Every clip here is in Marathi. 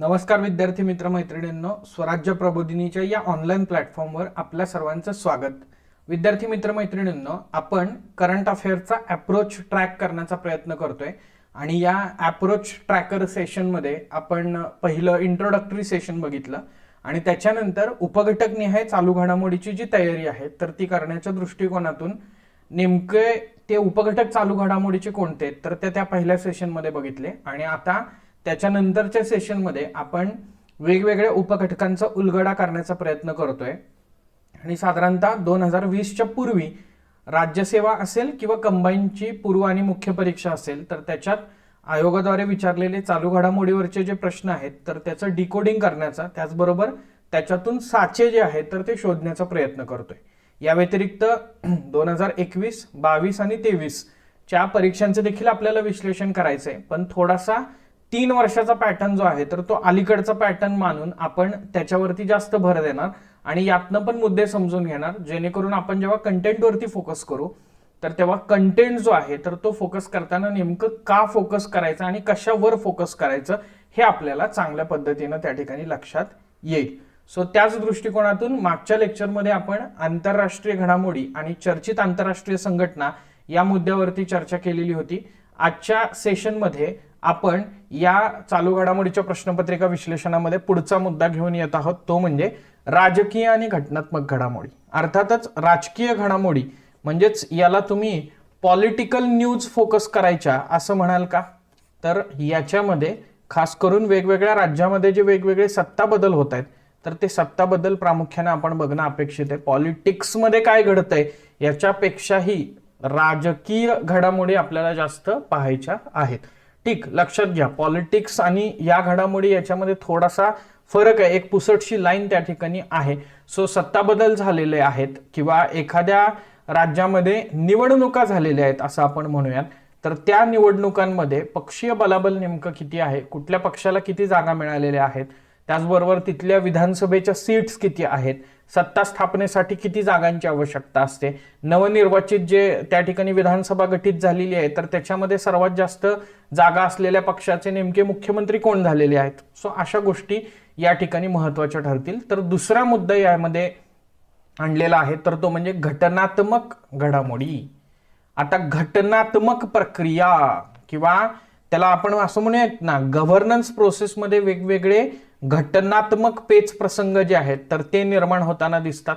नमस्कार विद्यार्थी मित्र मैत्रिणींनो स्वराज्य प्रबोधिनीच्या या ऑनलाईन प्लॅटफॉर्मवर आपल्या सर्वांचं स्वागत. विद्यार्थी मित्र मैत्रिणींनो आपण करंट अफेअरचा अप्रोच ट्रॅक करण्याचा प्रयत्न करतोय आणि या अप्रोच ट्रॅकर सेशनमध्ये आपण पहिलं इंट्रोडक्टरी सेशन बघितलं आणि त्याच्यानंतर उपघटक निहाय चालू घडामोडीची जी तयारी आहे तर ती करण्याच्या दृष्टिकोनातून नेमके ते उपघटक चालू घडामोडीचे कोणते तर ते त्या पहिल्या सेशनमध्ये बघितले. आणि आता त्याच्यानंतरच्या सेशनमध्ये आपण वेगवेगळ्या उपघटकांचा उलगडा करण्याचा प्रयत्न करतोय. आणि साधारणतः दोन हजार वीसच्या पूर्वी राज्यसेवा असेल किंवा कंबाईनची पूर्व आणि मुख्य परीक्षा असेल तर त्याच्यात आयोगाद्वारे विचारलेले चालू घडामोडीवरचे जे प्रश्न आहेत तर त्याचं डिकोडिंग करण्याचा त्याचबरोबर त्याच्यातून साचे जे आहेत तर ते शोधण्याचा प्रयत्न करतोय. या व्यतिरिक्त दोन हजार एकवीस बावीस आणि तेवीसच्या परीक्षांचं देखील आपल्याला विश्लेषण करायचं आहे पण थोडासा तीन वर्षाचा पॅटर्न जो आहे तर तो अलीकडचा पॅटर्न मानून आपण त्याच्यावरती जास्त भर देणार आणि यातनं पण मुद्दे समजून घेणार. जेणेकरून आपण जेव्हा कंटेंटवरती फोकस करू तर तेव्हा कंटेंट जो आहे तर तो फोकस करताना नेमकं का फोकस करायचं आणि कशावर फोकस करायचं हे आपल्याला चांगल्या पद्धतीनं त्या ठिकाणी लक्षात येईल. सो त्याच दृष्टिकोनातून मागच्या लेक्चरमध्ये आपण आंतरराष्ट्रीय घडामोडी आणि चर्चित आंतरराष्ट्रीय संघटना या मुद्द्यावरती चर्चा केलेली होती. आजच्या सेशनमध्ये आपण या चालू घडामोडीच्या प्रश्नपत्रिका विश्लेषणामध्ये पुढचा मुद्दा घेऊन येत आहोत. तो म्हणजे राजकीय आणि घटनात्मक घडामोडी. अर्थातच राजकीय घडामोडी म्हणजेच याला तुम्ही पॉलिटिकल न्यूज फोकस करायच्या असं म्हणाल का? तर याच्यामध्ये खास करून वेगवेगळ्या राज्यामध्ये जे वेगवेगळे सत्ता बदल होत आहेत तर ते सत्ता बदल प्रामुख्याने आपण बघणं अपेक्षित आहे. पॉलिटिक्समध्ये काय घडतंय याच्यापेक्षाही राजकीय घडामोडी आपल्याला जास्त पाहायच्या आहेत. ठीक लक्षात घ्या. पॉलिटिक्स आणि या घडामोडी याच्यामध्ये थोडासा फरक आहे. एक पुसटशी लाईन त्या ठिकाणी आहे. सो सत्ता बदल झालेले आहेत किंवा एखाद्या राज्यामध्ये निवडणुका झालेल्या आहेत असं आपण म्हणूयात. तर त्या निवडणुकांमध्ये पक्षीय बलाबल नेमकं किती आहे? कुठल्या पक्षाला किती जागा मिळालेल्या आहेत? त्याचबरोबर तिथल्या विधानसभेच्या सीट्स किती आहेत? सत्ता स्थापनेसाठी किती जागांची आवश्यकता असते? नवनिर्वाचित जे त्या ठिकाणी विधानसभा गठीत झालेली आहे तर त्याच्यामध्ये सर्वात जास्त जागा असलेल्या पक्षाचे नेमके मुख्यमंत्री कोण झालेले आहेत? सो अशा गोष्टी या ठिकाणी महत्त्वाच्या ठरतील. तर दुसरा मुद्दा यामध्ये आणलेला आहे तर तो म्हणजे घटनात्मक घडामोडी. आता घटनात्मक प्रक्रिया किंवा त्याला आपण असं म्हणूयात ना गव्हर्नन्स प्रोसेसमध्ये वेगवेगळे घटनात्मक पेच प्रसंग जे आहेत तर ते निर्माण होताना दिसतात.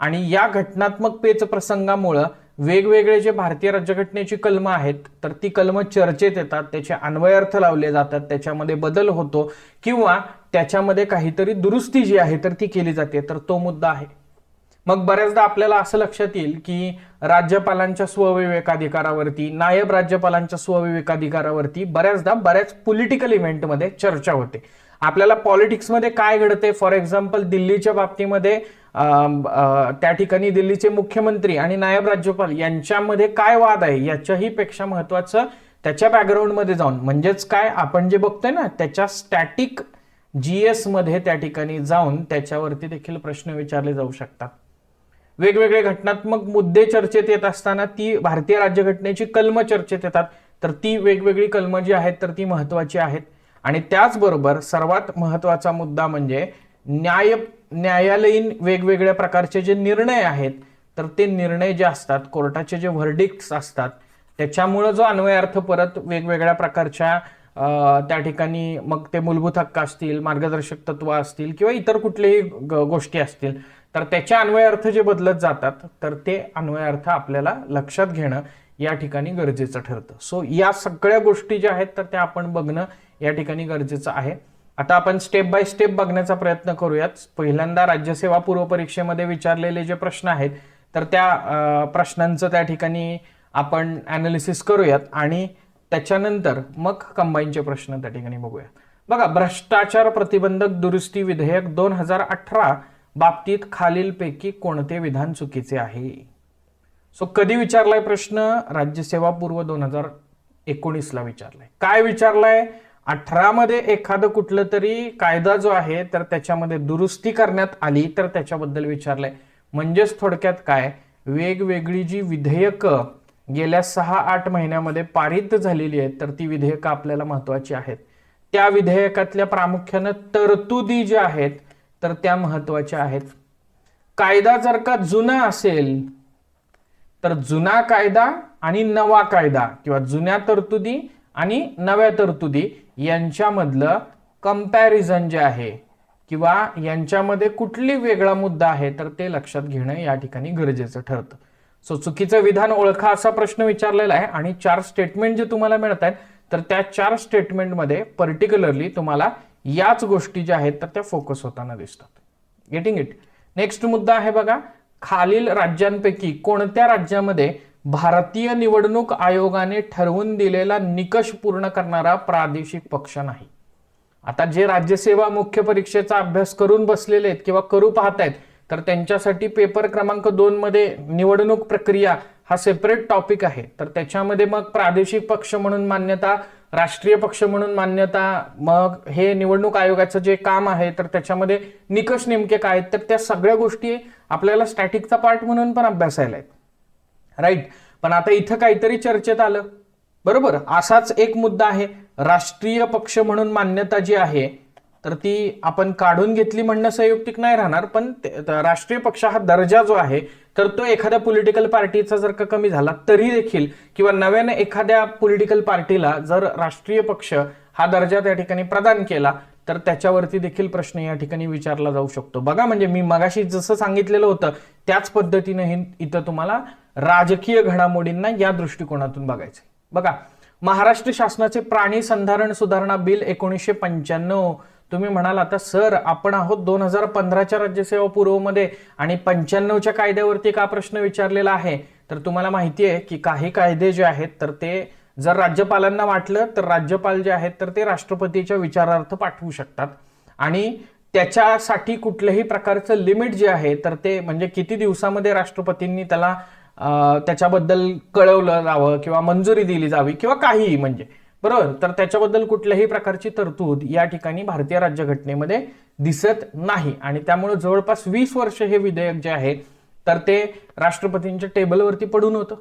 आणि या घटनात्मक पेच प्रसंगामुळं वेगवेगळे जे भारतीय राज्यघटनेची कलमं आहेत तर ती कलमं चर्चेत येतात त्याचे अन्वयार्थ लावले जातात त्याच्यामध्ये बदल होतो किंवा त्याच्यामध्ये काहीतरी दुरुस्ती जी आहे तर ती केली जाते तर तो मुद्दा आहे. मग बऱ्याचदा आपल्याला असं लक्षात येईल की राज्यपालांच्या स्वविवेकाधिकारावरती नायब राज्यपालांच्या स्वविवेकाधिकारावरती बऱ्याचदा बऱ्याच पॉलिटिकल इव्हेंटमध्ये चर्चा होते. आपल्याला पॉलिटिक्समध्ये काय घडते फॉर एक्झाम्पल दिल्लीच्या बाबतीमध्ये त्या ठिकाणी दिल्लीचे मुख्यमंत्री आणि नायब राज्यपाल यांच्यामध्ये काय वाद आहे? याच्याही पेक्षा महत्वाचं त्याच्या बॅकग्राऊंडमध्ये जाऊन. म्हणजेच काय? आपण जे बघतोय ना त्याच्या स्टॅटिक जीएसमध्ये त्या ठिकाणी जाऊन त्याच्यावरती देखील प्रश्न विचारले जाऊ शकतात. वेगवेगळे घटनात्मक मुद्दे चर्चेत येत असताना ती भारतीय राज्यघटनेची कलम चर्चेत येतात. तर ती वेगवेगळी कलमं जी आहेत तर ती महत्वाची आहेत. आणि त्याचबरोबर सर्वात महत्त्वाचा मुद्दा म्हणजे न्याय न्यायालयीन वेगवेगळ्या प्रकारचे जे निर्णय आहेत तर ते निर्णय जे असतात कोर्टाचे जे व्हर्डिक्ट्स असतात त्याच्यामुळं जो अन्वयार्थ परत वेगवेगळ्या प्रकारच्या त्या ठिकाणी मग ते मूलभूत हक्क असतील मार्गदर्शक तत्व असतील किंवा इतर कुठलेही ग- गोष्टी असतील तर त्याचे अन्वयार्थ जे बदलत जातात तर ते अन्वयार्थ आपल्याला लक्षात घेणं या ठिकाणी गरजेचं ठरतं. सो या सगळ्या गोष्टी ज्या आहेत तर त्या आपण बघणं या ठिकाणी गरजेचं आहे. आता आपण स्टेप बाय स्टेप बघण्याचा प्रयत्न करूयात. पहिल्यांदा राज्यसेवा पूर्व परीक्षेमध्ये विचारलेले जे प्रश्न आहेत तर त्या प्रश्नांचं त्या ठिकाणी आपण अनालिसिस करूयात आणि त्याच्यानंतर मग कंबाईनचे प्रश्न त्या ठिकाणी बघूया बघा भ्रष्टाचार प्रतिबंधक दुरुस्ती विधेयक दोन हजार अठरा बाबतीत खालीलपैकी कोणते विधान चुकीचे आहे? सो कधी विचारलाय प्रश्न? राज्यसेवा पूर्व दोन हजार एकोणीसला विचारलाय. काय विचारलाय? अठरा मध्ये एखादं कुठलं तरी कायदा जो आहे तर त्याच्यामध्ये दुरुस्ती करण्यात आली तर त्याच्याबद्दल विचारलंय. म्हणजेच थोडक्यात काय? वेगवेगळी जी विधेयकं गेल्या सहा आठ महिन्यामध्ये पारित झालेली आहेत तर ती विधेयकं आपल्याला महत्वाची आहेत. त्या विधेयकातल्या प्रामुख्यानं तरतुदी ज्या आहेत तर त्या महत्त्वाच्या आहेत. कायदा जर का जुना असेल तर जुना कायदा आणि नवा कायदा किंवा जुन्या तरतुदी आणि नव्या तरतुदी यांच्यामधलं कंपॅरिझन जे आहे किंवा यांच्यामध्ये कुठली वेगळा मुद्दा आहे तर ते लक्षात घेणं या ठिकाणी गरजेचं ठरतं. सो चुकीचं विधान ओळखा असा प्रश्न विचारलेला आहे आणि चार स्टेटमेंट जे तुम्हाला मिळत आहेत तर त्या चार स्टेटमेंटमध्ये पर्टिक्युलरली तुम्हाला याच गोष्टी ज्या आहेत तर त्या फोकस होताना दिसतात. गेटिंग इट नेक्स्ट मुद्दा आहे बघा खालील राज्यांपैकी कोणत्या राज्यामध्ये भारतीय निवडणूक आयोगाने ठरवून दिलेला निकष पूर्ण करणारा प्रादेशिक पक्ष नाही. आता जे राज्यसेवा मुख्य परीक्षेचा अभ्यास करून बसलेले आहेत किंवा करू पाहत आहेत तर त्यांच्यासाठी पेपर क्रमांक दोन मध्ये निवडणूक प्रक्रिया हा सेपरेट टॉपिक आहे. तर त्याच्यामध्ये मग प्रादेशिक पक्ष म्हणून मान्यता राष्ट्रीय पक्ष म्हणून मान्यता मग हे निवडणूक आयोगाचं जे काम आहे तर त्याच्यामध्ये निकष नेमके काय आहेत तर त्या सगळ्या गोष्टी आपल्याला स्टॅटिकचा पार्ट म्हणून पण अभ्यासायला आहेत. राईट? पण आता इथं काहीतरी चर्चेत आलं. बरोबर? असाच एक मुद्दा आहे. राष्ट्रीय पक्ष म्हणून मान्यता जी आहे तर ती आपण काढून घेतली म्हणणं संयुक्तिक नाही राहणार पण ते- राष्ट्रीय पक्ष हा दर्जा जो आहे तर तो एखाद्या पॉलिटिकल पार्टीचा जर का कमी झाला तरी देखील किंवा नव्याने एखाद्या पॉलिटिकल पार्टीला जर राष्ट्रीय पक्ष हा दर्जा त्या ठिकाणी प्रदान केला तर त्याच्यावरती देखील प्रश्न या ठिकाणी विचारला जाऊ शकतो. बघा म्हणजे मी मगाशी जसं सांगितलेलं होतं त्याच पद्धतीनं इथं तुम्हाला राजकीय घडामोडींना या दृष्टिकोनातून बघायचं बघा महाराष्ट्र शासनाचे प्राणी संधारण सुधारणा बिल एकोणीसशे पंच्याण्णव तुम्ही म्हणाल आता सर आपण आहोत दोन हजार पंधराच्या राज्यसेवा पूर्वमध्ये आणि पंच्याण्णवच्या कायद्यावरती का प्रश्न विचारलेला आहे? तर तुम्हाला माहिती आहे की काही कायदे जे आहेत तर ते जर राज्यपालांना वाटलं तर राज्यपाल जे आहेत तर ते राष्ट्रपतीच्या विचारार्थ पाठवू शकतात. आणि त्याच्यासाठी कुठल्याही प्रकारचं लिमिट जे आहे तर ते म्हणजे किती दिवसामध्ये राष्ट्रपतींनी त्याला त्याच्याबद्दल कळवलं जावं किंवा मंजुरी दिली जावी किंवा काहीही म्हणजे. बरोबर? तर त्याच्याबद्दल कुठल्याही प्रकारची तरतूद या ठिकाणी भारतीय राज्यघटनेमध्ये दिसत नाही. आणि त्यामुळे जवळपास वीस वर्ष हे विधेयक जे आहे तर ते राष्ट्रपतींच्या टेबलवरती पडून होतं.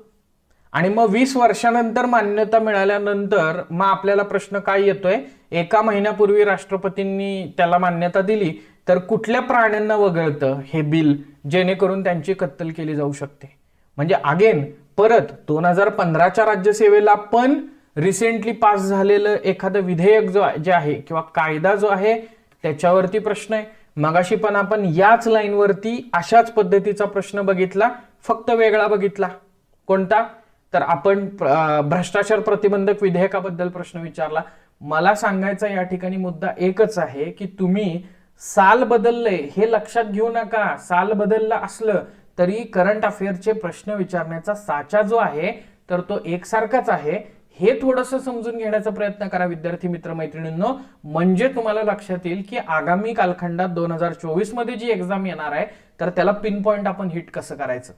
आणि मग वीस वर्षानंतर मान्यता मिळाल्यानंतर मग आपल्याला प्रश्न काय येतोय? एका महिन्यापूर्वी राष्ट्रपतींनी त्याला मान्यता दिली तर कुठल्या प्राण्यांना वगळतं हे बिल जेणेकरून त्यांची कत्तल केली जाऊ शकते? म्हणजे अगेन परत दोन हजार पंधराच्या राज्यसेवेला पण रिसेंटली पास झालेलं एखादं विधेयक जो आहे- जे आहे किंवा कायदा जो आहे त्याच्यावरती प्रश्न आहे. मगाशी पण आपण याच लाईनवरती अशाच पद्धतीचा प्रश्न बघितला फक्त वेगळा बघितला. कोणता? तर आपण भ्रष्टाचार प्रतिबंधक विधेयकाबद्दल प्रश्न विचारला. मला सांगायचा या ठिकाणी मुद्दा एकच आहे की तुम्ही साल बदललंय हे लक्षात घेऊ नका. साल बदललं असलं तरी करंट अफेअरचे प्रश्न विचारण्याचा साचा जो आहे तर तो एकसारखाच आहे. हे थोडंसं समजून घेण्याचा प्रयत्न करा विद्यार्थी मित्र मैत्रिणींनो. म्हणजे तुम्हाला लक्षात येईल की आगामी कालखंडात दोन हजार चोवीसमध्ये जी एक्झाम येणार आहे तर त्याला पिन पॉईंट आपण हिट कसं करायचं?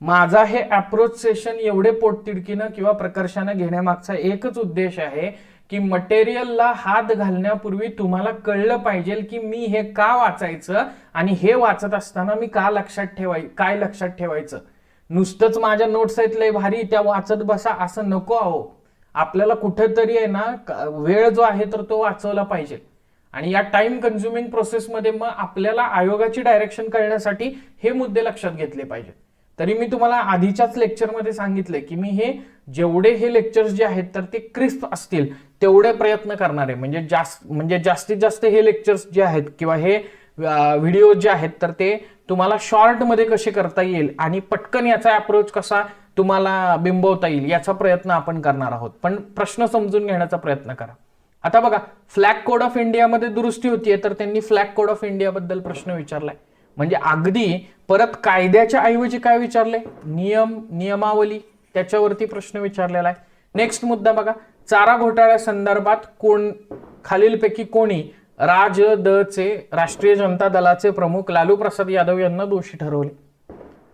माझा हे अप्रोच सेशन एवढे पोटतिडकीनं किंवा प्रकर्षानं घेण्यामागचा एकच उद्देश आहे की मटेरियलला हात घालण्यापूर्वी तुम्हाला कळलं पाहिजे की मी हे का वाचायचं आणि हे वाचत असताना मी का लक्षात ठेवाय काय लक्षात ठेवायचं? नुसतंच माझ्या नोट्स आहेत लय भारी त्या वाचत बसा असं नको आहो. आपल्याला कुठेतरी आहे ना वेळ जो आहे तर तो वाचवला पाहिजे. आणि या टाइम कन्झ्युमिंग प्रोसेसमध्ये मग आपल्याला आयोगाची डायरेक्शन कळण्यासाठी हे मुद्दे लक्षात घेतले पाहिजेत. तरी मी तुम्हाला आधीच्याच लेक्चरमध्ये सांगितलंय की मी हे जेवढे हे लेक्चर्स जे आहेत तर ते क्रिस्प असतील. तेवढे प्रयत्न करणार. आहे म्हणजे जास्त म्हणजे जास्तीत जास्त हे लेक्चर्स जे आहेत किंवा हे व्हिडिओ जे आहेत तर ते तुम्हाला शॉर्टमध्ये कसे करता येईल आणि पटकन याचा अप्रोच कसा तुम्हाला बिंबवता येईल याचा प्रयत्न आपण करणार आहोत. पण प्रश्न समजून घेण्याचा प्रयत्न करा. आता बघा फ्लॅग कोड ऑफ इंडियामध्ये दुरुस्ती होतीये तर त्यांनी फ्लॅग कोड ऑफ इंडियाबद्दल प्रश्न विचारलाय. म्हणजे अगदी परत कायद्याच्या ऐवजी काय विचारले? नियम नियमावली त्याच्यावरती प्रश्न विचारलेला आहे. नेक्स्ट मुद्दा बघा चारा घोटाळ्या संदर्भात कोण खालीलपैकी कोणी राज द चे राष्ट्रीय जनता दलाचे प्रमुख लालू प्रसाद यादव यांना दोषी ठरवले.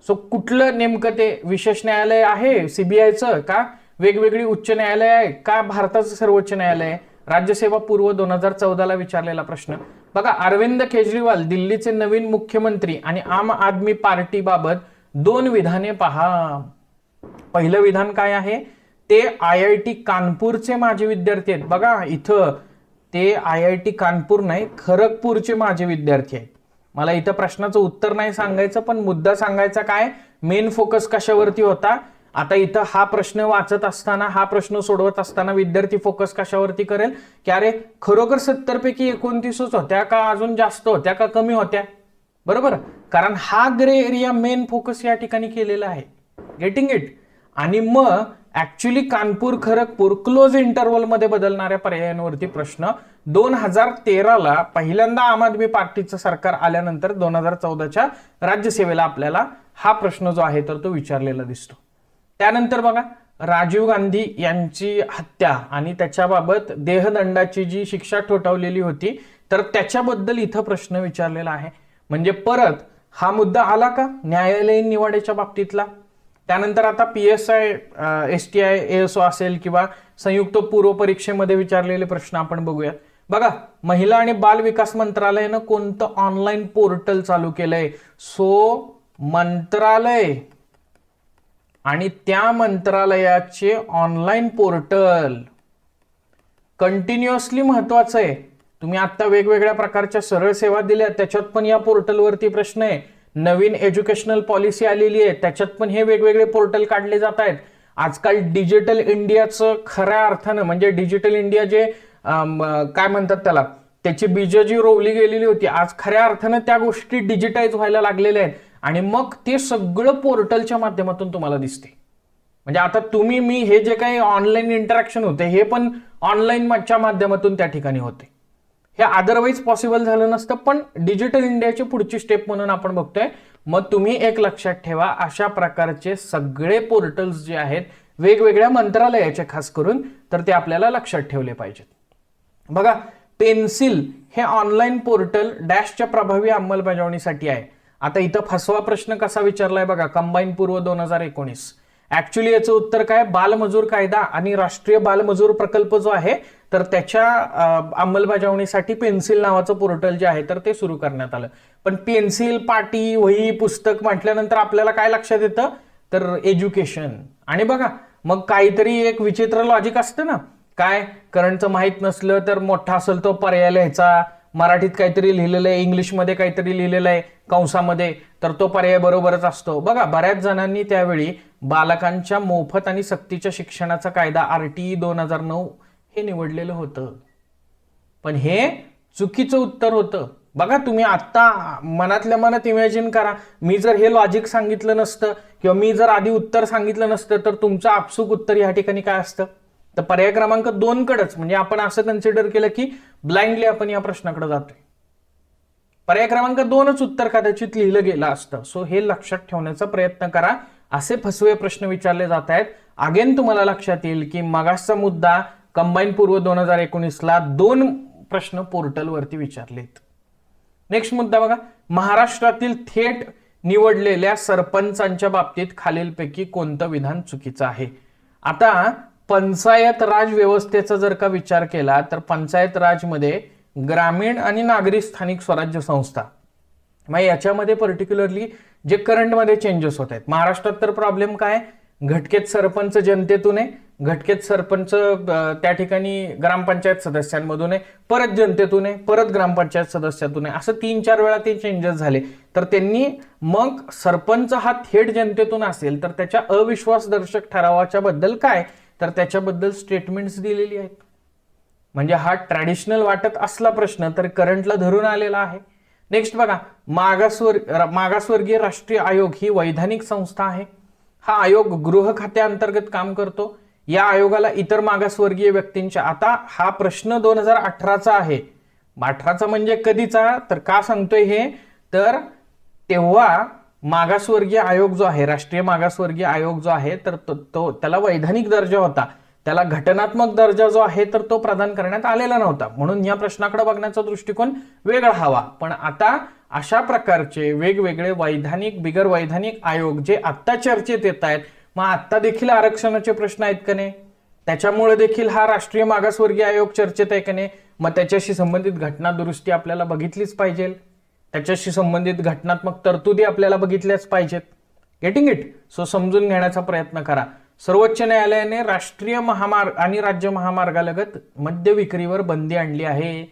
सो कुठलं नेमकं ते विशेष न्यायालय आहे? सीबीआयचं का? वेगवेगळी उच्च न्यायालय आहे का? भारताचं सर्वोच्च न्यायालय आहे? राज्यसेवा पूर्व दोन हजार चौदाला विचारलेला प्रश्न. बघा अरविंद केजरीवाल दिल्लीचे नवीन मुख्यमंत्री आणि आम आदमी पार्टीबाबत दोन विधाने पहा. पहिलं विधान काय आहे? ते आय आय टी कानपूरचे माझे विद्यार्थी आहेत. बघा इथं ते आय आय टी कानपूर नाही खरगपूरचे माझे विद्यार्थी आहेत. मला इथं प्रश्नाचं उत्तर नाही सांगायचं पण मुद्दा सांगायचा काय? मेन फोकस कशावरती होता? आता इथं हा प्रश्न वाचत असताना हा प्रश्न सोडवत असताना विद्यार्थी फोकस कशावरती करेल? की अरे खरोखर सत्तर पैकी एकोणतीसच होत्या का अजून जास्त होत्या का कमी होत्या? बरोबर? कारण हा ग्रे एरिया मेन फोकस या ठिकाणी केलेला आहे. गेटिंग इट आणि मग ऍक्च्युली कानपूर खरगपूर क्लोज इंटरवलमध्ये बदलणाऱ्या पर्यायांवरती प्रश्न. दोन हजार तेराला पहिल्यांदा आम आदमी पार्टीचं सरकार आल्यानंतर दोन हजार चौदाच्या राज्यसेवेला आपल्याला हा प्रश्न जो आहे तर तो विचारलेला दिसतो. त्यानंतर बघा राजीव गांधी यांची हत्या आणि त्याच्याबाबत देहदंडाची जी शिक्षा ठोठावलेली होती तर त्याच्याबद्दल इथं प्रश्न विचारलेला आहे. म्हणजे परत हा मुद्दा आला का? न्यायालयीन निवाड्याच्या बाबतीतला? त्यानंतर आता P S I S T I S O असेल किंवा संयुक्त पूर्व परीक्षेमध्ये विचारलेले प्रश्न आपण बघूया. बघा महिला आणि बाल विकास मंत्रालयानं कोणतं ऑनलाईन पोर्टल चालू केलंय? सो मंत्रालय. आणि त्या मंत्रालयाचे ऑनलाईन पोर्टल कंटिन्युअसली महत्वाचं आहे. तुम्ही आता वेगवेगळ्या प्रकारच्या सरळ सेवा दिल्या त्याच्यात पण या पोर्टलवरती प्रश्न आहे. नवीन एज्युकेशनल पॉलिसी आलेली आहे. त्याच्यात पण हे वेगवेगळे पोर्टल काढले जात आहेत. आजकाल डिजिटल इंडियाचं खऱ्या अर्थानं म्हणजे डिजिटल इंडिया जे काय म्हणतात त्याला त्याची बीज जी रोवली गेलेली होती आज खऱ्या अर्थानं त्या गोष्टी डिजिटाईज व्हायला लागलेल्या आहेत. आणि मग ते सगळं पोर्टलच्या माध्यमातून तुम्हाला दिसते. म्हणजे आता तुम्ही मी हे जे काही ऑनलाईन इंटरॅक्शन होते हे पण ऑनलाईनच्या माध्यमातून त्या ठिकाणी होते. हे अदरवाईज पॉसिबल झालं नसतं पण डिजिटल इंडियाची पुढची स्टेप म्हणून आपण बघतोय. मग तुम्ही एक लक्षात ठेवा अशा प्रकारचे सगळे पोर्टल्स जे आहेत वेगवेगळ्या मंत्रालयाचे खास करून तर ते आपल्याला लक्षात ठेवले पाहिजेत. बघा पेन्सिल हे ऑनलाईन पोर्टल डॅशच्या प्रभावी अंमलबजावणीसाठी आहे. आता इथं फसवा प्रश्न कसा विचारलाय बघा कंबाईन पूर्व दोन हजार एकोणीस. ऍक्च्युली याचं उत्तर काय? बालमजूर कायदा आणि राष्ट्रीय बालमजूर प्रकल्प जो आहे तर त्याच्या अंमलबजावणीसाठी पेन्सिल नावाचं पोर्टल जे आहे तर ते सुरू करण्यात आलं. पण पेन्सिल पाटी वही पुस्तक म्हटल्यानंतर आपल्याला काय लक्षात येतं? तर एज्युकेशन. आणि बघा मग काहीतरी एक विचित्र लॉजिक असतं ना. काय? करंटचं माहीत नसलं तर मोठा असेल तो पर्याय लिहायचा. मराठीत काहीतरी लिहिलेलं आहे इंग्लिशमध्ये काहीतरी लिहिलेलं आहे कंसामध्ये तर तो पर्याय बरोबरच असतो. बघा बऱ्याच जणांनी त्यावेळी बालकांच्या मोफत आणि सक्तीच्या शिक्षणाचा कायदा आर टी दोन हजार नऊ हे निवडलेलं होतं. पण हे चुकीचं उत्तर होतं. बघा तुम्ही आत्ता मनातल्या मनात इमॅजिन करा. मी जर हे लॉजिक सांगितलं नसतं किंवा मी जर आधी उत्तर सांगितलं नसतं तर तुमचं आपसुक उत्तर या ठिकाणी काय असतं? तर पर्याय क्रमांक दोनकडंच म्हणजे आपण असं कन्सिडर केलं की ब्लाइंडली आपण या प्रश्नाकडे जातोय. पर्याय क्रमांक दोनच उत्तर कदाचित लिहिलं गेलं असतं. सो हे लक्षात ठेवण्याचा प्रयत्न करा. असे फसवे प्रश्न विचारले जात आहेत. अगेन तुम्हाला लक्षात येईल की मगासचा मुद्दा कंबाईन पूर्व दोन हजार एकोणीसला दोन प्रश्न पोर्टलवरती विचारलेत. नेक्स्ट मुद्दा बघा. महाराष्ट्रातील थेट निवडलेल्या सरपंचांच्या बाबतीत खालीलपैकी कोणतं विधान चुकीचं आहे? आता पंचायत राज व्यवस्थेचा जर का विचार केला तर पंचायत राजमध्ये ग्रामीण आणि नागरी स्थानिक स्वराज्य संस्था. मग याच्यामध्ये पर्टिक्युलरली जे करंटमध्ये चेंजेस होत आहेत. महाराष्ट्रात तर प्रॉब्लेम काय? घटकेत सरपंच जनतेतून आहे घटकेत सरपंच त्या ठिकाणी ग्रामपंचायत सदस्यांमधून आहे परत जनतेतून आहे परत ग्रामपंचायत सदस्यातून आहे. असं तीन चार वेळा ते चेंजेस झाले. तर त्यांनी मग सरपंच हा थेट जनतेतून असेल तर त्याच्या अविश्वासदर्शक ठरावाच्या बद्दल काय? तर त्याच्याबद्दल स्टेटमेंट्स दिलेली आहेत. म्हणजे हा ट्रॅडिशनल वाटत असला प्रश्न तर करंटला धरून आलेला आहे. नेक्स्ट बघा मागासवर्ग मागासवर्गीय राष्ट्रीय आयोग ही वैधानिक संस्था आहे. हा आयोग गृह खात्याअंतर्गत काम करतो. या आयोगाला इतर मागासवर्गीय व्यक्तींच्या आता हा प्रश्न दोन हजार अठराचा आहे. अठराचा म्हणजे कधीचा? तर का सांगतोय हे? तर तेव्हा मागासवर्गीय आयोग जो आहे राष्ट्रीय मागासवर्गीय आयोग जो आहे तर तो तो- त्याला वैधानिक दर्जा होता. त्याला घटनात्मक दर्जा जो आहे तर तो प्रदान करण्यात आलेला नव्हता. म्हणून या प्रश्नाकडे बघण्याचा दृष्टिकोन वेगळा हवा. पण आता अशा प्रकारचे वेगवेगळे वैधानिक बिगर वैधानिक आयोग जे आत्ता चर्चेत येत आहेत मग आत्ता देखील आरक्षणाचे प्रश्न आहेत का नाही? त्याच्यामुळे देखील हा राष्ट्रीय मागासवर्गीय आयोग चर्चेत आहे का नाही? मग त्याच्याशी संबंधित घटना दुरुस्ती आपल्याला बघितलीच पाहिजे त्याच्याशी संबंधित घटनात्मक तरतुदी आपल्याला बघितल्याच पाहिजेत. गेटिंग इट सो समजून घेण्याचा प्रयत्न करा. सर्वोच्च न्यायालयाने राष्ट्रीय महामार्ग आणि राज्य महामार्गालगत मद्य विक्रीवर बंदी आणली आहे.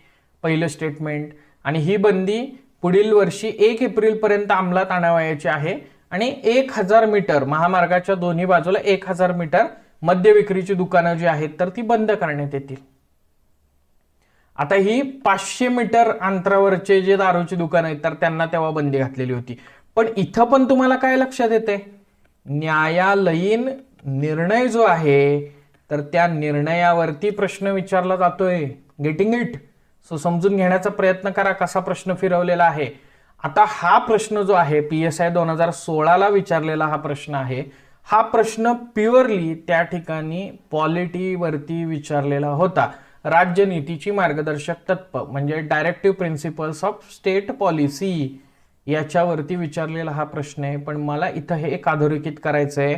पहिलं स्टेटमेंट आणि ही बंदी पुढील वर्षी एक एप्रिलपर्यंत अंमलात आणावयाची आहे आणि एक हजार मीटर महामार्गाच्या दोन्ही बाजूला एक हजार मीटर मद्य विक्रीची दुकानं जी आहेत तर ती बंद करण्यात येतील. आता ही पाचशे मीटर अंतरावरचे जे दारूची दुकानं आहेत तर त्यांना तेव्हा बंदी घातलेली होती. पण इथं पण तुम्हाला काय लक्षात येते न्यायालयीन निर्णय जो आहे तर त्या निर्णयावरती प्रश्न विचारला जातोय. गेटिंग इट सो समजून घेण्याचा प्रयत्न करा कसा प्रश्न फिरवलेला आहे. आता हा प्रश्न जो आहे पी एस आय दोन हजार सोळाला विचारलेला हा प्रश्न आहे. हा प्रश्न प्युअरली त्या ठिकाणी पॉलिटीवरती विचारलेला होता. राज्यनीतीची मार्गदर्शक तत्व म्हणजे directive principles of state policy याच्यावरती विचारलेला हा प्रश्न आहे. पण मला इथं हे एक अधोरेखित करायचं आहे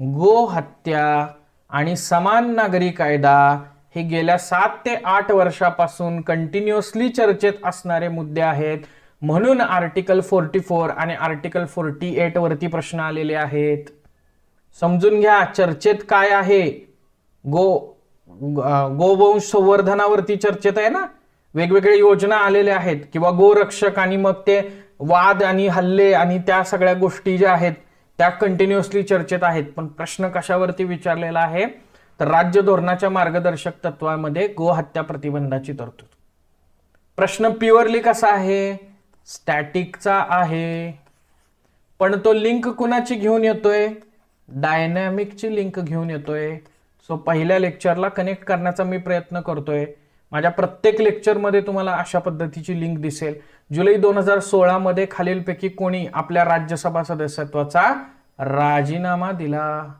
गो हत्या आणि समान नागरी कायदा हे गेल्या सात ते आठ वर्षापासून कंटिन्युअसली चर्चेत असणारे मुद्दे आहेत. म्हणून आर्टिकल फोर्टी फोर आणि आर्टिकल फोर्टी एट वरती प्रश्न आलेले आहेत. समजून घ्या चर्चेत काय आहे? गो गोवंश संवर्धनावरती चर्चेत आहे ना? वेगवेगळ्या योजना आलेल्या आहेत. किंवा गोरक्षक आणि मग ते वाद आणि हल्ले आणि त्या सगळ्या गोष्टी ज्या आहेत त्या कंटिन्युअसली चर्चेत आहेत. पण प्रश्न कशावरती विचारलेला आहे? तर राज्य धोरणाच्या मार्गदर्शक तत्वामध्ये गोहत्या प्रतिबंधाची तरतूद. प्रश्न प्युअरली कसा आहे? स्टॅटिकचा आहे. पण तो लिंक कुणाची घेऊन येतोय? डायनॅमिकची लिंक घेऊन येतोय. सो पहिल्या लेक्चरला कनेक्ट करण्याचा मी प्रयत्न करतोय. माझ्या प्रत्येक लेक्चरमध्ये तुम्हाला अशा पद्धतीची लिंक दिसेल. जुलै दोन हजार सोळामध्ये खालीलपैकी कोणी आपल्या राज्यसभा सदस्यत्वाचा राजीनामा दिला.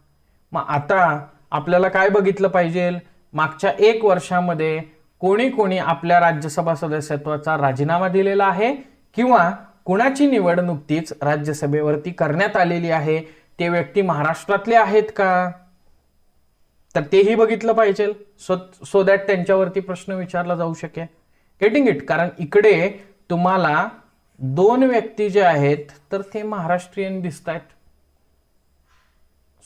मग आता आपल्याला काय बघितलं पाहिजे? मागच्या एक वर्षामध्ये कोणी कोणी आपल्या राज्यसभा सदस्यत्वाचा राजीनामा दिलेला आहे किंवा कुणाची निवड नुकतीच राज्यसभेवरती करण्यात आलेली आहे? ते व्यक्ती महाराष्ट्रातले आहेत का? तर तेही बघितलं पाहिजे. सो सो दॅट त्यांच्यावरती प्रश्न विचारला जाऊ शकेल. गेटिंग इट कारण इकडे तुम्हाला दोन व्यक्ती जे आहेत तर ते महाराष्ट्रीयन दिसत आहेत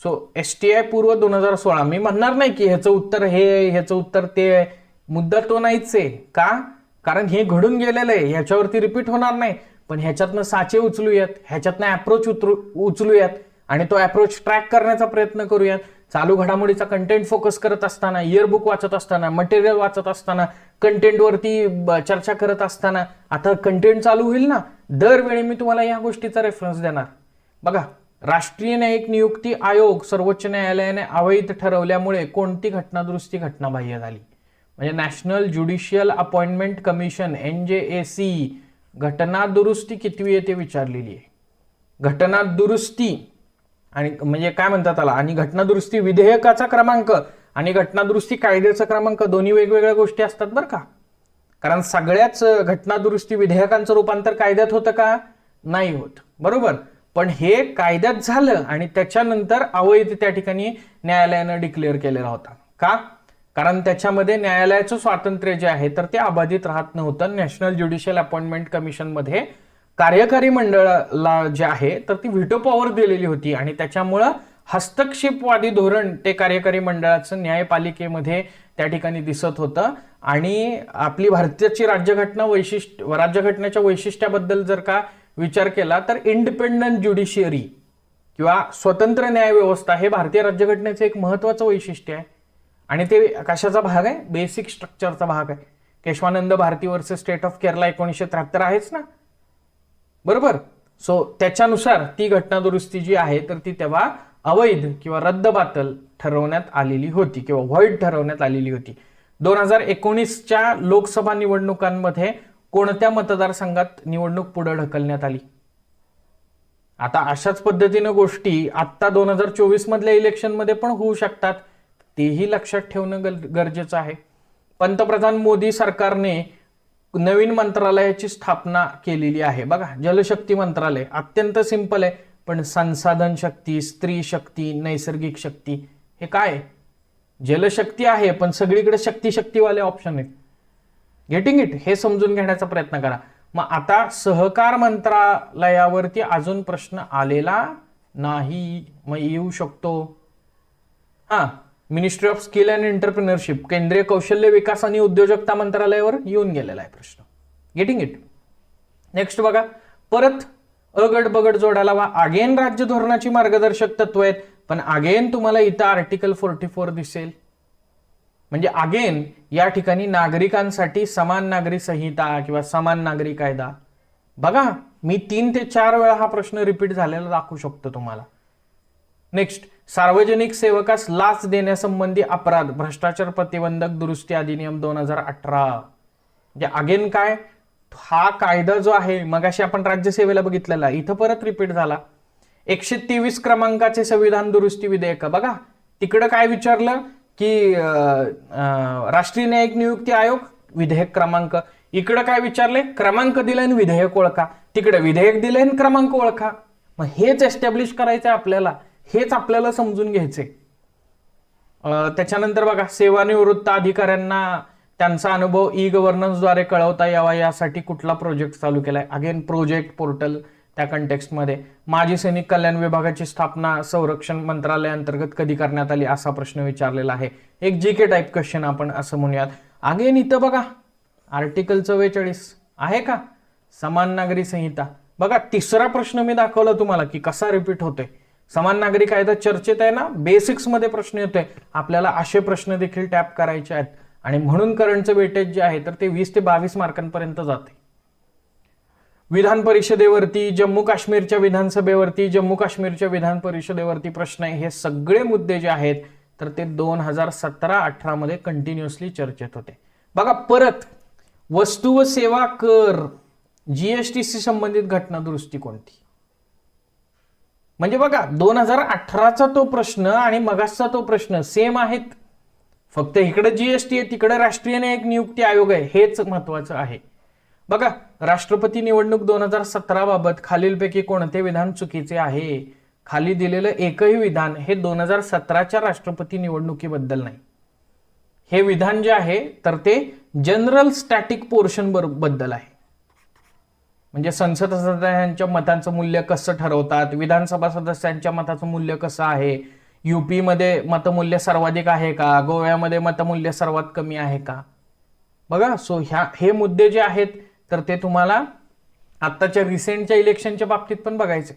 सो एस टी आय पूर्व दोन हजार सोळा. मी म्हणणार नाही की ह्याचं उत्तर हे आहे, ह्याचं उत्तर ते आहे. मुद्दा तो नाहीच आहे. का? कारण हे घडून गेलेलं आहे. ह्याच्यावरती रिपीट होणार नाही. पण ह्याच्यातनं साचे उचलूयात. ह्याच्यातनं अप्रोच उतरू उचलूयात. आणि तो अप्रोच ट्रॅक करण्याचा प्रयत्न करूयात. चालू घडामोडीचा कंटेंट फोकस करत असताना इयरबुक वाचत असताना मटेरियल वाचत असताना कंटेंटवरती चर्चा करत असताना आता कंटेंट चालू होईल ना? दरवेळी मी तुम्हाला या गोष्टीचा रेफरन्स देणार. बघा राष्ट्रीय न्यायिक नियुक्ती आयोग सर्वोच्च न्यायालयाने अवैध ठरवल्यामुळे कोणती घटनादुरुस्ती घटनाबाह्य झाली? म्हणजे national judicial appointment commission N J A C घटनादुरुस्ती कितवी आहे ते विचारलेली आहे? घटना दुरुस्ती आणि म्हणजे काय म्हणतात त्याला? आणि घटनादुरुस्ती विधेयकाचा क्रमांक आणि घटनादुरुस्ती कायद्याचा क्रमांक दोन्ही वेगवेगळ्या गोष्टी असतात बरं का? कारण सगळ्याच घटनादुरुस्ती विधेयकांचं रूपांतर कायद्यात होतं का? नाही होत. बरोबर? पण हे कायद्यात झालं आणि त्याच्यानंतर अवैध त्या ठिकाणी न्यायालयानं डिक्लेअर केलेला होता. का? कारण त्याच्यामध्ये न्यायालयाचं स्वातंत्र्य जे आहे तर ते अबाधित राहत नव्हतं. नॅशनल ज्युडिशियल अपॉइंटमेंट कमिशनमध्ये कार्यकारी मंडळाला जे आहे तर ती व्हिटो पॉवर दिलेली होती आणि त्याच्यामुळं हस्तक्षेपवादी धोरण ते कार्यकारी मंडळाचं न्यायपालिकेमध्ये त्या ठिकाणी दिसत होतं. आणि आपली भारताची राज्यघटना वैशिष्ट्य राज्यघटनेच्या वैशिष्ट्याबद्दल जर का विचार केला तर इंडिपेंडंट ज्युडिशियरी किंवा स्वतंत्र न्यायव्यवस्था हे भारतीय राज्यघटनेचं एक महत्वाचं वैशिष्ट्य आहे. आणि ते कशाचा भाग आहे? बेसिक स्ट्रक्चरचा भाग आहे. Keshavananda Bharati versus state of Kerala एकोणीसशे त्र्याहत्तर आहेच ना? बरोबर? सो त्याच्यानुसार ती घटना दुरुस्ती जी आहे तर ती तेव्हा अवैध किंवा रद्दबातल ठरवण्यात आलेली होती किंवा व्हॉइड ठरवण्यात आलेली होती. दोन हजार एकोणीसच्या लोकसभा निवडणुकांमध्ये कोणत्या मतदारसंघात निवडणूक पुढे ढकलण्यात आली? आता अशाच पद्धतीनं गोष्टी आत्ता दोन हजार चोवीस मधल्या इलेक्शनमध्ये पण होऊ शकतात. तेही लक्षात ठेवणं गरजेचं आहे. पंतप्रधान मोदी सरकारने नवीन मंत्रालयाची स्थापना केलेली आहे. बघा जलशक्ती मंत्रालय अत्यंत सिंपल आहे पण संसाधन शक्ती स्त्री शक्ती नैसर्गिक शक्ती हे काय? आहे? जलशक्ती आहे पण सगळीकडे शक्ती शक्तीवाले ऑप्शन आहेत. गेटिंग इट हे समजून घेण्याचा प्रयत्न करा. मग आता सहकार मंत्रालयावरती अजून प्रश्न आलेला नाही. मग येऊ शकतो. हा ministry of skill and entrepreneurship केंद्रीय कौशल्य विकास आणि उद्योजकता मंत्रालयावर येऊन गेलेला आहे प्रश्न. गेटिंग इट नेक्स्ट बघा परत अगड बगड जोडायला वा अगेन राज्य धोरणाची मार्गदर्शक तत्व आहेत पण अगेन तुम्हाला इथं आर्टिकल फोर्टी फोर दिसेल. म्हणजे अगेन या ठिकाणी नागरिकांसाठी समान नागरी संहिता किंवा समान नागरी कायदा. बघा मी तीन ते चार वेळा हा प्रश्न रिपीट झालेला दाखवू शकतो तुम्हाला. नेक्स्ट सार्वजनिक सेवकास लाच देण्यासंबंधी अपराध भ्रष्टाचार प्रतिबंधक दुरुस्ती अधिनियम दोन हजार अठरा. म्हणजे अगेन काय? हा कायदा जो आहे मगाशी आपण राज्यसेवेला बघितलेला इथं परत रिपीट झाला. एकशे तेवीस क्रमांकाचे संविधान दुरुस्ती विधेयक बघा. तिकडं काय विचारलं? की राष्ट्रीय न्यायिक नियुक्ती आयोग विधेयक क्रमांक. इकडं काय विचारले? क्रमांक दिले आणि विधेयक ओळखा. तिकडे विधेयक दिले आणि क्रमांक ओळखा. मग हेच एस्टॅब्लिश करायचं आहे आपल्याला. हेच आपल्याला समजून घ्यायचंय. त्याच्यानंतर बघा सेवानिवृत्त अधिकाऱ्यांना त्यांचा अनुभव ई गव्हर्नन्सद्वारे कळवता यावा यासाठी कुठला प्रोजेक्ट चालू केलाय? अगेन प्रोजेक्ट पोर्टल त्या कंटेक्स्टमध्ये माजी सैनिक कल्याण विभागाची स्थापना संरक्षण मंत्रालयाअंतर्गत कधी करण्यात आली असा प्रश्न विचारलेला आहे. एक जी के टाईप क्वेश्चन आपण असं म्हणूयात. अगेन इथं बघा. आर्टिकल चव्वेचाळीस. आहे का? समान नागरी संहिता. बघा तिसरा प्रश्न मी दाखवला तुम्हाला की कसा रिपीट होतोय. समान नागरी कायदा चर्चेत आहे ना? बेसिक्समध्ये प्रश्न येतोय. आपल्याला असे प्रश्न देखील टॅप करायचे आहेत. आणि म्हणून करंटचं वेटेज जे आहे तर ते वीस ते बावीस मार्कांपर्यंत जाते. विधान परिषदेवरती जम्मू काश्मीरच्या विधानसभेवरती जम्मू काश्मीरच्या विधान परिषदेवरती प्रश्न आहे हे सगळे मुद्दे जे आहेत तर ते दोन हजार सतरा अठरा मध्ये कंटिन्युअसली चर्चेत होते. बघा परत वस्तू व सेवा कर जीएसटीशी संबंधित घटना दुरुस्ती कोणती? म्हणजे बघा दोन हजार अठराचा तो प्रश्न आणि मगासचा तो प्रश्न सेम आहेत. फक्त इकडे जीएसटी आहे तिकडे राष्ट्रीय न्यायिक नियुक्ती आयोग आहे हेच महत्वाचं आहे. बघा राष्ट्रपती निवडणूक दोन हजार सतरा बाबत खालीलपैकी कोणते विधान चुकीचे आहे? खाली दिलेलं एकही विधान हे दोन हजार सतराच्या राष्ट्रपती निवडणुकीबद्दल नाही. हे विधान जे आहे तर ते जनरल स्टॅटिक पोर्शनबद्दल आहे. म्हणजे संसद सदस्यांच्या मतांचं मूल्य कसं ठरवतात विधानसभा सदस्यांच्या मताचं मूल्य कसं आहे युपी मध्ये मतमूल्य सर्वाधिक आहे का गोव्यामध्ये मतमूल्य सर्वात कमी आहे का? बघा सो ह्या हे मुद्दे जे आहेत तर ते तुम्हाला आत्ताच्या रिसेंटच्या इलेक्शनच्या बाबतीत पण बघायचे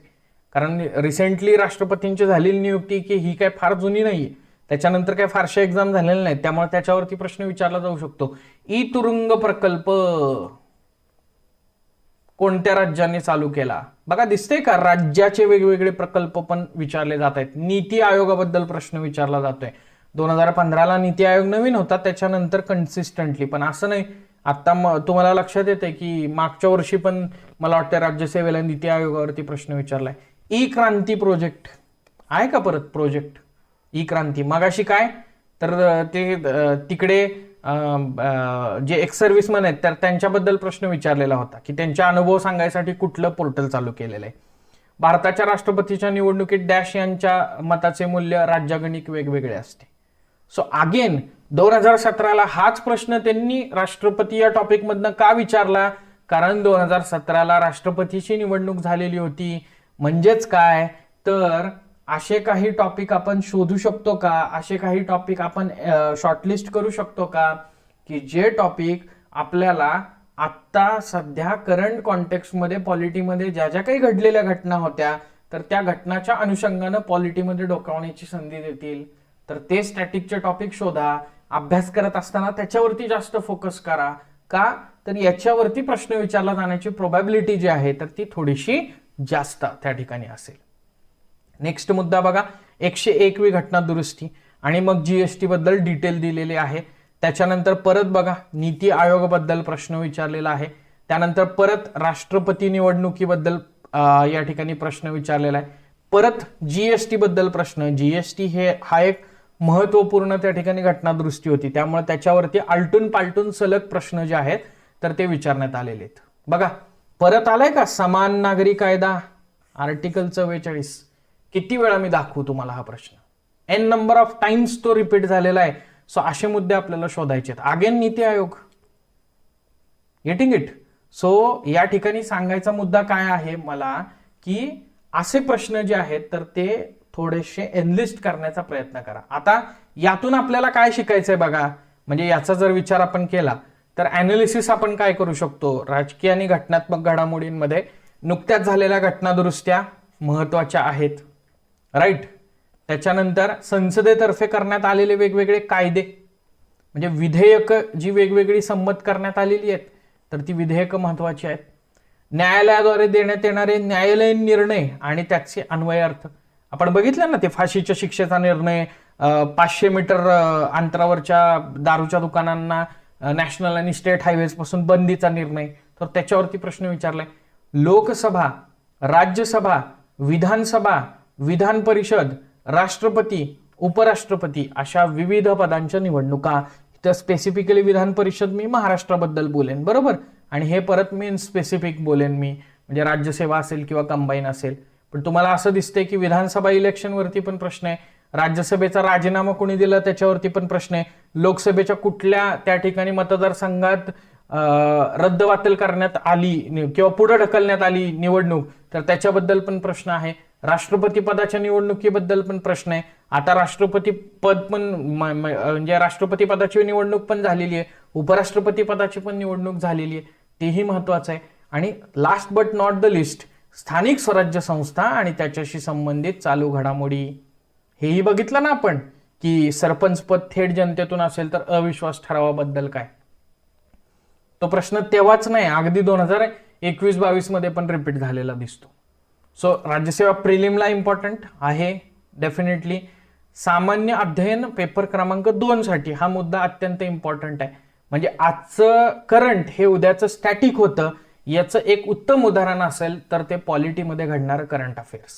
कारण रिसेंटली राष्ट्रपतींची झालेली नियुक्ती की ही काय फार जुनी नाहीये. त्याच्यानंतर काय फारशा एक्झाम झालेल्या नाहीत. त्यामुळे त्याच्यावरती प्रश्न विचारला जाऊ शकतो. ई तुरुंग प्रकल्प कोणत्या राज्याने चालू केला? बघा दिसते का? राज्याचे वेगवेगळे प्रकल्प पण विचारले जात आहेत. नीती आयोगाबद्दल प्रश्न विचारला जातोय. दोन हजार पंधराला नीती आयोग नवीन होता. त्याच्यानंतर कन्सिस्टंटली पण असं नाही. आत्ता म तुम्हाला लक्षात येते की मागच्या वर्षी पण मला वाटतं राज्यसेवेला नीती आयोगावरती प्रश्न विचारलाय. ई क्रांती प्रोजेक्ट आहे का परत प्रोजेक्ट? ई क्रांती. मगाशी काय? तर ते तिकडे जे एक्स सर्व्हिसमॅन आहेत तर त्यांच्याबद्दल प्रश्न विचारलेला होता की त्यांच्या अनुभव सांगायसाठी कुठलं पोर्टल चालू केलेलं आहे? भारताच्या राष्ट्रपतीच्या निवडणुकीत डॅश यांच्या मताचे मूल्य राज्यागणिक वेगवेगळे असते. सो अगेन दोन हजार सतराला हाच प्रश्न त्यांनी राष्ट्रपती या टॉपिकमधनं का विचारला? कारण दोन हजार सतराला राष्ट्रपतीची निवडणूक झालेली होती. म्हणजेच काय? तर असे काही टॉपिक आपण शोधू शकतो का? असे काही टॉपिक आपण शॉर्टलिस्ट करू शकतो का? की जे टॉपिक आपल्याला आत्ता सध्या करंट कॉन्टेक्स्टमध्ये पॉलिटीमध्ये ज्या ज्या काही घडलेल्या घटना होत्या तर त्या घटनाच्या अनुषंगानं पॉलिटीमध्ये डोकावण्याची संधी देतील. तर ते स्टॅटिकचे टॉपिक शोधा. अभ्यास करत असताना त्याच्यावरती जास्त फोकस करा. का? तर याच्यावरती प्रश्न विचारला जाण्याची प्रोबॅबिलिटी जी आहे तर ती थोडीशी जास्त त्या ठिकाणी असेल. नेक्स्ट मुद्दा बघा. एकशे एकवी घटना दुरुस्ती आणि मग जीएसटी बद्दल डिटेल दिलेले आहे. त्याच्यानंतर परत बघा. नीती आयोगाबद्दल प्रश्न विचारलेला आहे. त्यानंतर परत राष्ट्रपती निवडणुकीबद्दल या ठिकाणी प्रश्न विचारलेला आहे. परत जीएसटी बद्दल प्रश्न. जीएसटी हे हा एक महत्त्वपूर्ण त्या ठिकाणी घटनादृष्टी होती. त्यामुळे त्याच्यावरती आलटून पालटून सलग प्रश्न जे आहेत तर ते विचारण्यात आलेले आहेत. बघा परत आलाय का समान नागरी कायदा? आर्टिकल चव्वेचाळीस. किती वेळा मी दाखवू तुम्हाला हा प्रश्न? एन नंबर ऑफ टाइम्स तो रिपीट झालेला आहे. सो असे मुद्दे आपल्याला शोधायचे आहेत. Again NITI Aayog. Getting it so या ठिकाणी सांगायचा मुद्दा काय आहे मला की असे प्रश्न जे आहेत तर ते थोडेसे एनलिस्ट करण्याचा प्रयत्न करा. आता यातून आपल्याला काय शिकायचं आहे बघा? म्हणजे याचा जर विचार आपण केला तर अनालिसिस आपण काय करू शकतो? राजकीय आणि घटनात्मक घडामोडींमध्ये नुकत्याच झालेल्या घटनादुरुस्त्या महत्त्वाच्या आहेत. राईट त्याच्यानंतर संसदेतर्फे करण्यात आलेले वेगवेगळे कायदे. म्हणजे विधेयक जी वेगवेगळी संमत करण्यात आलेली आहेत तर ती विधेयकं महत्वाची आहेत. न्यायालयाद्वारे देण्यात येणारे न्यायालयीन निर्णय आणि त्याचे अन्वयार्थ. आपण बघितलं ना ते फाशीच्या शिक्षेचा निर्णय पाचशे मीटर अंतरावरच्या दारूच्या दुकानांना नॅशनल आणि स्टेट हायवेजपासून बंदीचा निर्णय. तर त्याच्यावरती प्रश्न विचारलाय. लोकसभा राज्यसभा विधानसभा विधान परिषद राष्ट्रपती उपराष्ट्रपती अशा विविध पदांच्या निवडणुका. तर स्पेसिफिकली विधान परिषद मी महाराष्ट्राबद्दल बोलेन बरोबर? आणि हे परत मी स्पेसिफिक बोलेन मी. म्हणजे राज्यसेवा असेल किंवा कंबाईन असेल. पण तुम्हाला असं दिसतंय की विधानसभा इलेक्शनवरती पण प्रश्न आहे. राज्यसभेचा राजीनामा कोणी दिला त्याच्यावरती पण प्रश्न आहे. लोकसभेच्या कुठल्या त्या ठिकाणी मतदारसंघात रद्दवातल करण्यात आली किंवा पुढे ढकलण्यात आली निवडणूक तर त्याच्याबद्दल पण प्रश्न आहे. राष्ट्रपती पदाच्या निवडणुकीबद्दल पण प्रश्न आहे. आता राष्ट्रपती पद पण म- म्हणजे राष्ट्रपती पदाची निवडणूक पण झालेली आहे. उपराष्ट्रपती पदाची पण निवडणूक झालेली आहे. तेही महत्वाचं आहे. आणि last but not the least स्थानिक स्वराज्य संस्था आणि त्याच्याशी संबंधित चालू घडामोडी. हेही बघितलं ना आपण की सरपंचपद थेट जनतेतून असेल तर अविश्वास ठरावाबद्दल काय? तो प्रश्न तेव्हाच नाही अगदी दोन हजार एकवीस बावीसमध्ये पण रिपीट झालेला दिसतो. सो राज्यसेवा प्रिलिमला इम्पॉर्टंट आहे डेफिनेटली सामान्य अध्ययन पेपर क्रमांक दोनसाठी हा मुद्दा अत्यंत इम्पॉर्टंट आहे. म्हणजे आजचं करंट हे उद्याचं स्टॅटिक होतं याचं एक उत्तम उदाहरण असेल तर ते पॉलिटीमध्ये घडणारं करंट अफेअर्स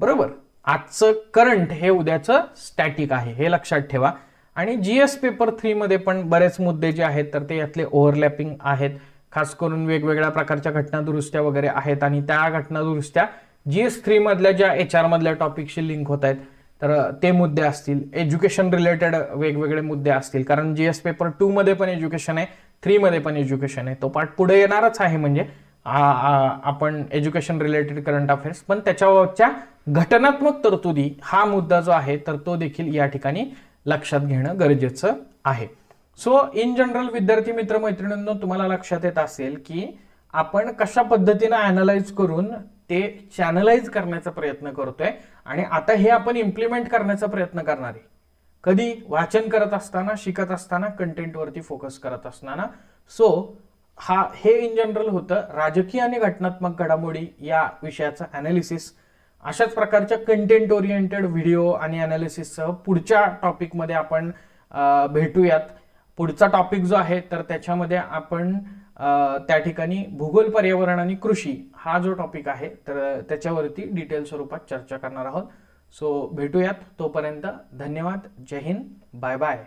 बरोबर? आजचं करंट हे उद्याचं स्टॅटिक आहे हे लक्षात ठेवा. आणि जीएस पेपर थ्री मध्ये पण बरेच मुद्दे जे आहेत तर ते यातले ओव्हरलॅपिंग आहेत. खास करून वेगवेगळ्या प्रकारच्या घटनादुरुस्त्या वगैरे आहेत आणि त्या घटनादुरुस्त्या जी जीएस थ्री मधल्या ज्या एच आर मधल्या टॉपिकशी लिंक होत आहेत तर ते मुद्दे असतील. एज्युकेशन रिलेटेड वेगवेगळे मुद्दे असतील कारण जीएस पेपर टू मध्ये पण एज्युकेशन आहे. थ्री मध्ये पण एज्युकेशन आहे. तो पार्ट पुढे येणारच आहे म्हणजे आपण एज्युकेशन रिलेटेड करंट अफेअर्स. पण त्याच्यावरच्या घटनात्मक तरतुदी हा मुद्दा जो आहे तर तो देखील या ठिकाणी लक्षात घेणं गरजेचं आहे. सो इन जनरल विद्यार्थी मित्र मैत्रिणींनो तुम्हाला लक्षात येत असेल की आपण कशा पद्धतीनं अनालाइज करून ते चॅनलाइज करण्याचा प्रयत्न करतोय आणि आता हे आपण इम्प्लिमेंट करण्याचा प्रयत्न करणार आहे. कधी वाचन करत असताना शिकत असताना कंटेंटवरती फोकस करत असताना. सो हा हे इन जनरल होतं. राजकीय आणि घटनात्मक घडामोडी या विषयाचं अनालिसिस अशाच प्रकारच्या कंटेंट ओरिएंटेड व्हिडिओ आणि अनालिसिससह पुढच्या टॉपिकमध्ये आपण भेटूयात. पुढचा टॉपिक जो आहे तर त्याच्यामध्ये आपण त्या ठिकाणी भूगोल पर्यावरण आणि कृषी हा जो टॉपिक आहे तर त्याच्यावरती डिटेल स्वरूपात चर्चा करणार आहोत. सो भेटूयात तोपर्यंत धन्यवाद. जय हिंद. Bye bye